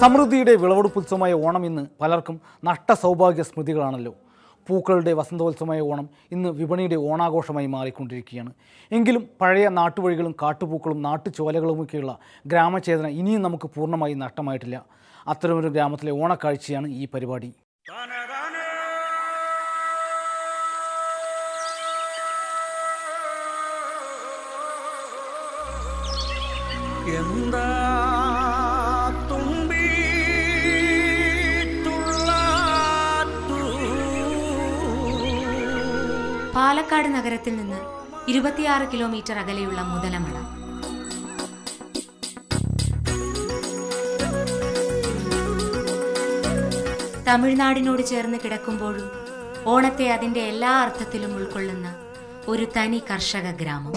സമൃദ്ധിയുടെ വിളവെടുപ്പ് ഉത്സവമായ ഓണം ഇന്ന് പലർക്കും നഷ്ട സൗഭാഗ്യ സ്മൃതികളാണല്ലോ. പൂക്കളുടെ വസന്തോത്സവമായ ഓണം ഇന്ന് വിപണിയുടെ ഓണാഘോഷമായി മാറിക്കൊണ്ടിരിക്കുകയാണ്. എങ്കിലും പഴയ നാട്ടുവഴികളും കാട്ടുപൂക്കളും നാട്ടുചോലകളുമൊക്കെയുള്ള ഗ്രാമചേതന ഇനിയും നമുക്ക് പൂർണമായി നഷ്ടമായിട്ടില്ല. അത്തരമൊരു ഗ്രാമത്തിലെ ഓണക്കാഴ്ചയാണ് ഈ പരിപാടി. എന്താ പാലക്കാട് നഗരത്തിൽ നിന്ന് ഇരുപത്തിയാറ് കിലോമീറ്റർ അകലെയുള്ള മുതലമട. തമിഴ്നാടിനോട് ചേർന്ന് കിടക്കുമ്പോഴും ഓണത്തെ അതിന്റെ എല്ലാ അർത്ഥത്തിലും ഉൾക്കൊള്ളുന്ന ഒരു തനി കർഷക ഗ്രാമം.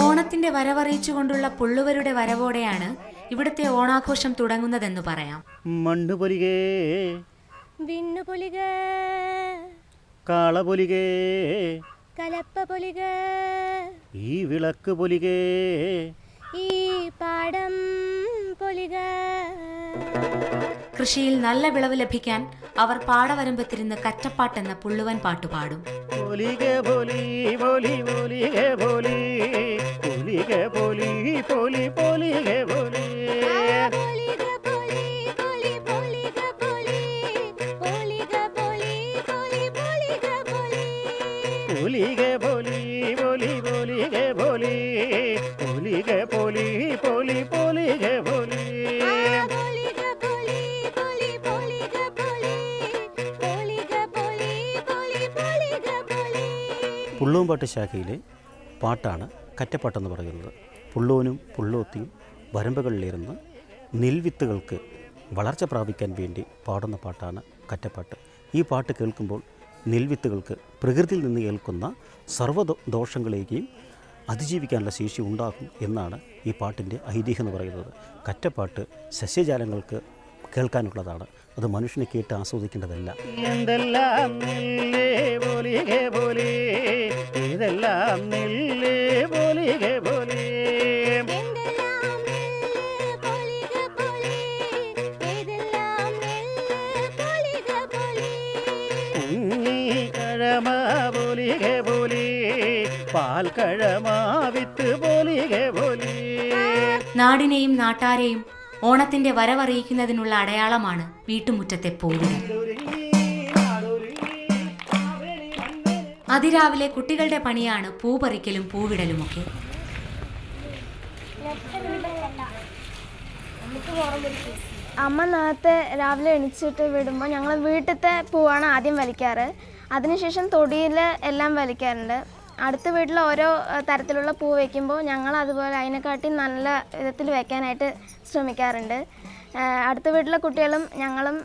ഓണത്തിന്റെ വരവറിയിച്ചുകൊണ്ടുള്ള പുള്ളുവരുടെ വരവോടെയാണ് ഇവിടുത്തെ ഓണാഘോഷം തുടങ്ങുന്നതെന്ന് പറയാം. മണ്ണ് പൊലികേ വിണ്ണു പൊലിക കാള പൊലികേ കലപ്പ പൊലിക ഈ വിളക്ക് പൊലികേ. ഈ പാടം പൊലിക. കൃഷിയിൽ നല്ല വിളവ് ലഭിക്കാൻ അവർ പാടവരമ്പത്തിരുന്ന് കറ്റപ്പാട്ടെന്ന പുള്ളുവൻ പാട്ടുപാടും പൊലികെ പൊലി പൊലി പൊലികെ പൊലി പൊലികെ പൊലി പൊലി. പൊലിക പൊലി പൊലി പൊലിക പൊലി. പുള്ളൂമ്പാട്ട് ശാഖയിലെ പാട്ടാണ് കറ്റപ്പാട്ടെന്ന് പറയുന്നത്. പുള്ളൂനും പുള്ളൂത്തിയും വരമ്പുകളിലിരുന്ന് നെൽവിത്തുകൾക്ക് വളർച്ച പ്രാപിക്കാൻ വേണ്ടി പാടുന്ന പാട്ടാണ് കറ്റപ്പാട്ട്. ഈ പാട്ട് കേൾക്കുമ്പോൾ നെൽവിത്തുകൾക്ക് പ്രകൃതിയിൽ നിന്ന് കേൾക്കുന്ന സർവ ദോഷങ്ങളെയും അതിജീവിക്കാനുള്ള ശേഷി ഉണ്ടാകും എന്നാണ് ഈ പാട്ടിന്റെ ഐതിഹ്യം എന്ന് പറയുന്നത്. കറ്റപ്പാട്ട് സസ്യജാലങ്ങൾക്ക് കേൾക്കാനുള്ളതാണ്. അത് മനുഷ്യനെ കേട്ട് ആസ്വദിക്കേണ്ടതല്ല. ഇതെല്ലാം നാടിനെയും നാട്ടാരെയും ഓണത്തിന്റെ വരവറിയിക്കുന്നതിനുള്ള അടയാളമാണ് വീട്ടുമുറ്റത്തെ പോലും അതിരാവിലെ കുട്ടികളുടെ പണിയാണ് പൂപറിക്കലും പൂവിടലുമൊക്കെ. അമ്മ നേരത്തെ രാവിലെ എണിച്ചിട്ട് വിടുമ്പോൾ ഞങ്ങൾ വീട്ടിലത്തെ പൂവാണ് ആദ്യം വലിക്കാറ്. അതിനുശേഷം തൊടിയിൽ എല്ലാം വലിക്കാറുണ്ട്. അടുത്ത വീട്ടിൽ ഓരോ തരത്തിലുള്ള പൂ വയ്ക്കുമ്പോൾ ഞങ്ങൾ അതുപോലെ അതിനെക്കാട്ടി നല്ല വിധത്തിൽ വയ്ക്കാനായിട്ട് ശ്രമിക്കാറുണ്ട്. അടുത്ത വീട്ടിലെ കുട്ടികളും ഞങ്ങളും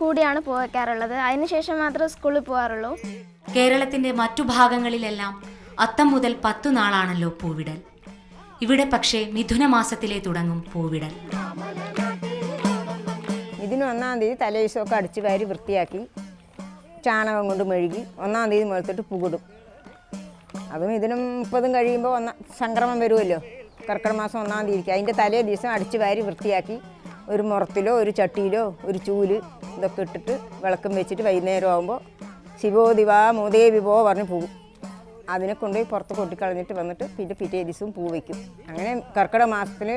കൂടിയാണ് പൂ വയ്ക്കാറുള്ളത് അതിനുശേഷം മാത്രമേ സ്കൂളിൽ പോകാറുള്ളൂ കേരളത്തിന്റെ മറ്റു ഭാഗങ്ങളിലെല്ലാം അത്തം മുതൽ പത്തു നാളാണല്ലോ പൂവിടൽ. ഇവിടെ പക്ഷേ മിഥുന മാസത്തിലേ തുടങ്ങും പൂവിടൽ. ഇതിന് ഒന്നാം തീയതി തലേശമൊക്കെ അടിച്ച് വാരി വൃത്തിയാക്കി ചാണകം കൊണ്ട് മെഴുകി ഒന്നാം തീയതി മുളത്തിട്ട് പുകിടും അതും ഇതിനും മുപ്പതും കഴിയുമ്പോൾ ഒന്ന സംക്രമം വരുമല്ലോ. കർക്കിടക മാസം ഒന്നാം തീയതിക്ക്. അതിന്റെ തലേ ദിവസം അടിച്ചു വാരി വൃത്തിയാക്കി ഒരു മുറത്തിലോ ഒരു ചട്ടിയിലോ ഒരു ചൂൽ ഇതൊക്കെ ഇട്ടിട്ട് വിളക്കം വെച്ചിട്ട് വൈകുന്നേരം ആകുമ്പോൾ ശിവോ ദിവാ മൂതേ വിഭോ പറഞ്ഞ് പോകും. അതിനെ കൊണ്ടുപോയി പുറത്ത് കൊട്ടിക്കളഞ്ഞിട്ട് വന്നിട്ട് പിന്നെ പിറ്റേ ദിവസവും പൂ വയ്ക്കും അങ്ങനെ കർക്കിടക മാസത്തിൽ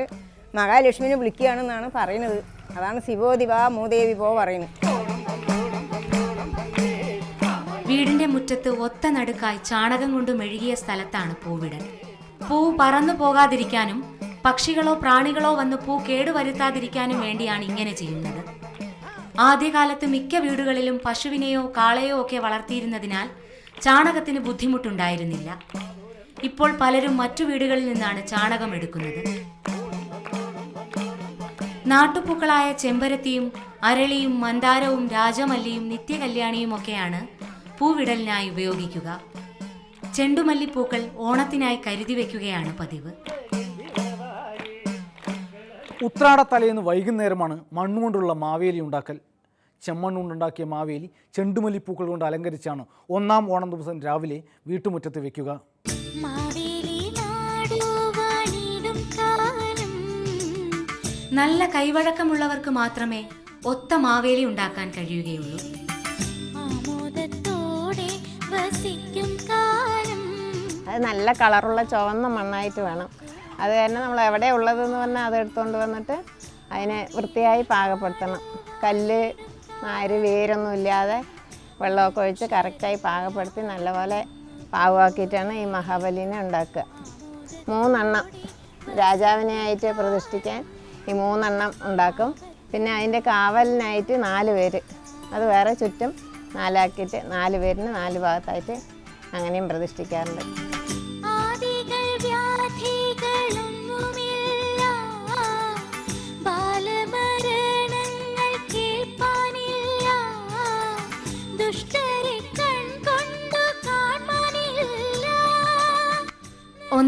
മഹാലക്ഷ്മിനെ വിളിക്കുകയാണെന്നാണ് പറയുന്നത്. അതാണ് ശിവോ ദിവാ മൂതേ വിഭോ പറയുന്നത്. വീടിന്റെ മുറ്റത്ത് ഒത്ത നടുക്കായി ചാണകം കൊണ്ട് മെഴുകിയ സ്ഥലത്താണ് പൂവിടൽ. പൂ പറന്നു പോകാതിരിക്കാനും പക്ഷികളോ പ്രാണികളോ വന്ന് പൂ കേടുവരുത്താതിരിക്കാനും വേണ്ടിയാണ് ഇങ്ങനെ ചെയ്യുന്നത്. ആദ്യകാലത്ത് മിക്ക വീടുകളിലും പശുവിനെയോ കാളയോ ഒക്കെ വളർത്തിയിരുന്നതിനാൽ ചാണകത്തിന് ബുദ്ധിമുട്ടുണ്ടായിരുന്നില്ല. ഇപ്പോൾ പലരും മറ്റു വീടുകളിൽ നിന്നാണ് ചാണകം എടുക്കുന്നത്. നാട്ടുപൂക്കളായ ചെമ്പരത്തിയും അരളിയും മന്ദാരവും രാജമല്ലിയും നിത്യകല്യാണിയും ഒക്കെയാണ് പൂവിടലിനായി ഉപയോഗിക്കുക. ചെണ്ടുമല്ലിപ്പൂക്കൾ ഓണത്തിനായി കരുതി വയ്ക്കുകയാണ് പതിവ്. ഉത്രാടത്തലേന്ന് വൈകുന്നേരമാണ് മണ്ണുകൊണ്ടുള്ള മാവേലി ഉണ്ടാക്കൽ. ചെമ്മണ്ണുകൊണ്ടുണ്ടാക്കിയ മാവേലി ചെണ്ടുമല്ലിപ്പൂക്കൾ കൊണ്ട് അലങ്കരിച്ചാണ് ഒന്നാം ഓണം ദിവസം രാവിലെ വീട്ടുമുറ്റത്ത് വെക്കുക. നല്ല കൈവഴക്കമുള്ളവർക്ക് മാത്രമേ ഒത്ത മാവേലി ഉണ്ടാക്കാൻ കഴിയുകയുള്ളൂ. നല്ല കളറുള്ള ചുവന്ന മണ്ണായിട്ട് വേണം. അത് കാരണം നമ്മൾ എവിടെ ഉള്ളതെന്ന് പറഞ്ഞാൽ അത് എടുത്തുകൊണ്ട് വന്നിട്ട് അതിനെ വൃത്തിയായി പാകപ്പെടുത്തണം. കല്ല് നാര് വേരൊന്നും ഇല്ലാതെ വെള്ളമൊക്കെ ഒഴിച്ച് കറക്റ്റായി പാകപ്പെടുത്തി നല്ലപോലെ പാകമാക്കിയിട്ടാണ് ഈ മഹാബലിനെ ഉണ്ടാക്കുക. മൂന്നെണ്ണം രാജാവിനെ ആയിട്ട് പ്രതിഷ്ഠിക്കാൻ ഈ മൂന്നെണ്ണം ഉണ്ടാക്കും. പിന്നെ അതിന്റെ കാവലിനായിട്ട് നാല് പേര്. അത് വേറെ ചുറ്റും നാലാക്കിയിട്ട് നാല് പേരിന് നാല് ഭാഗത്തായിട്ട് അങ്ങനെയും പ്രതിഷ്ഠിക്കാറുണ്ട്.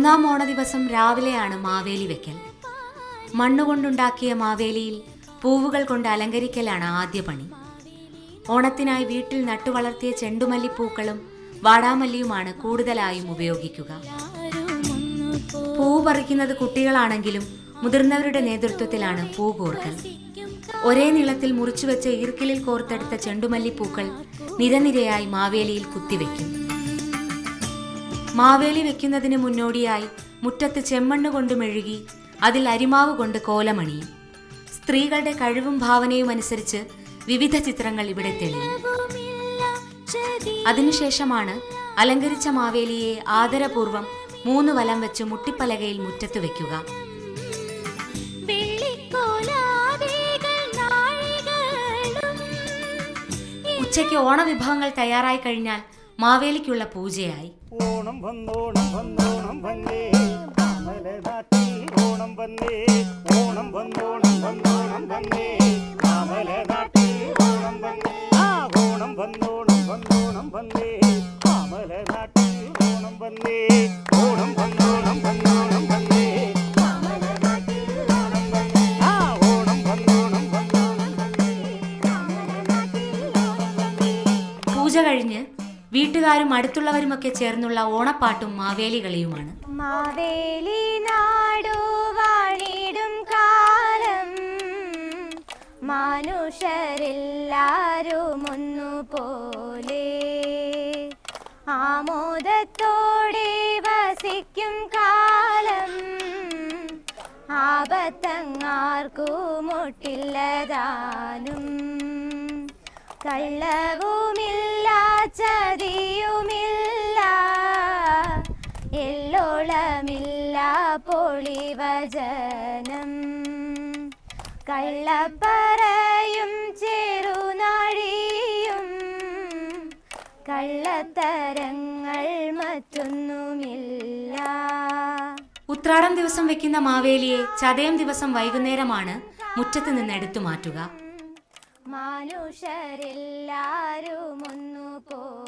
ഒന്നാം ഓണ ദിവസം രാവിലെയാണ് മാവേലി വെക്കൽ. മണ്ണുകൊണ്ടുണ്ടാക്കിയ മാവേലിയിൽ പൂവുകൾ കൊണ്ട് അലങ്കരിക്കലാണ് ആദ്യ പണി. ഓണത്തിനായി വീട്ടിൽ നട്ടുവളർത്തിയ ചെണ്ടുമല്ലിപ്പൂക്കളും വാടാമല്ലിയുമാണ് കൂടുതലായും ഉപയോഗിക്കുക. പൂ പറിക്കുന്നത് കുട്ടികളാണെങ്കിലും മുതിർന്നവരുടെ നേതൃത്വത്തിലാണ് പൂ കോർക്കൽ. ഒരേ നീളത്തിൽ മുറിച്ചുവെച്ച ഈർക്കിലിൽ കോർത്തെടുത്ത ചെണ്ടുമല്ലിപ്പൂക്കൾ നിരനിരയായി മാവേലിയിൽ കുത്തിവെക്കും. മാവേലി വെക്കുന്നതിന് മുന്നോടിയായി മുറ്റത്ത് ചെമ്മണ്ണ് കൊണ്ട് മെഴുകി അതിൽ അരിമാവ് കൊണ്ട് കോലമണിയും സ്ത്രീകളുടെ കഴിവും ഭാവനയും അനുസരിച്ച് വിവിധ ചിത്രങ്ങൾ ഇവിടെ തെളിയും. അതിനുശേഷമാണ് അലങ്കരിച്ച മാവേലിയെ ആദരപൂർവം മൂന്ന് വലം വെച്ച് മുട്ടിപ്പലകയിൽ മുറ്റത്ത് വെക്കുക. ഉച്ചയ്ക്ക് ഓണവിഭവങ്ങൾ തയ്യാറായി കഴിഞ്ഞാൽ മാവേലിക്കുള്ള പൂജയായി. ഓണം വന്നോണം വന്നോണം വന്നേ മാമല നാട്ടിൽ ഓണം വന്നേ ഓണം വന്നോണം വന്നോണം വന്നേ മാമല നാട്ടിൽ ഓണം വന്നേ. ആ ഓണം വന്നോണം വന്നോണം വന്നേ മാമല നാട്ടിൽ ഓണം വന്നേ ഓണം വന്നോണം വന്നോണം വന്നേ. വീട്ടുകാരും അടുത്തുള്ളവരുമൊക്കെ ചേർന്നുള്ള ഓണപ്പാട്ടും മാവേലികളിയുമാണ്. മാവേലി നാടു വാണിടും കാലം. മനുഷ്യരെല്ലാരും ഒന്നുപോലെ ആമോദത്തോടെ വസിക്കും കാലം. ആപത്തങ്ങാർക്കുമൊട്ടില്ലതാനും കള്ളവുമില്ല ചതിയുമില്ല. എല്ലോളമില്ല പൊളിവചനം. കള്ളപ്പറയും ചെറുനാഴിയും കള്ളത്തരങ്ങൾ മറ്റൊന്നുമില്ല. ഉത്രാടം ദിവസം വെക്കുന്ന മാവേലിയെ ചതയം ദിവസം വൈകുന്നേരമാണ് മുറ്റത്ത് നിന്ന് എടുത്തു മാറ്റുക. മനുഷ്യരെല്ലാരും ഒന്നുപോലെ